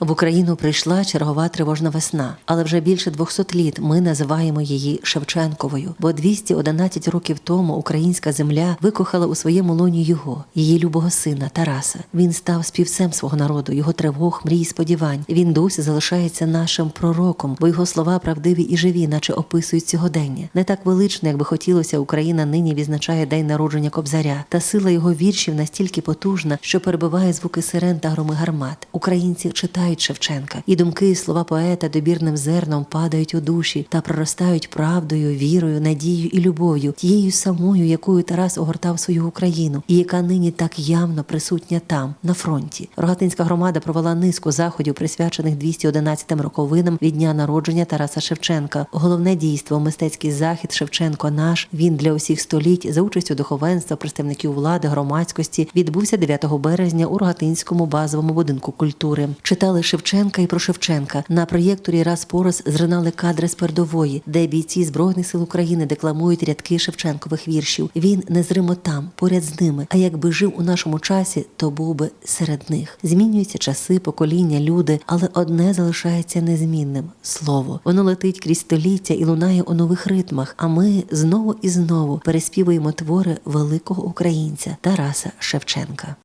В Україну прийшла чергова тривожна весна, але вже більше 200 літ ми називаємо її Шевченковою, бо 211 років тому українська земля викохала у своєму лоні його, її любого сина Тараса. Він став співцем свого народу, його тривог, мрій, сподівань. Він досі залишається нашим пророком, бо його слова правдиві і живі, наче описують сьогодення. Не так велично, як би хотілося, Україна нині відзначає день народження Кобзаря, та сила його віршів настільки потужна, що перебиває звуки сирен та громи гармат. Українці читають Шевченка, і думки і слова поета добірним зерном падають у душі та проростають правдою, вірою, надією і любов'ю, тією самою, якою Тарас огортав свою Україну, і яка нині так явно присутня там, на фронті. Рогатинська громада провела низку заходів, присвячених 211 роковинам від дня народження Тараса Шевченка. Головне дійство, мистецький захід Шевченко наш. Він для усіх століть за участю духовенства, представників влади, громадськості відбувся 9 березня у Рогатинському базовому будинку культури. Читали Шевченка і про Шевченка. На проєкторі раз по раз зринали кадри з передової, де бійці збройних сил України декламують рядки Шевченкових віршів. Він незримо там, поряд з ними. А якби жив у нашому часі, то був би серед них. Змінюються часи, покоління, люди, але одне залишається незмінним слово. Воно летить крізь століття і лунає у нових ритмах. А ми знову і знову переспівуємо твори великого українця Тараса Шевченка.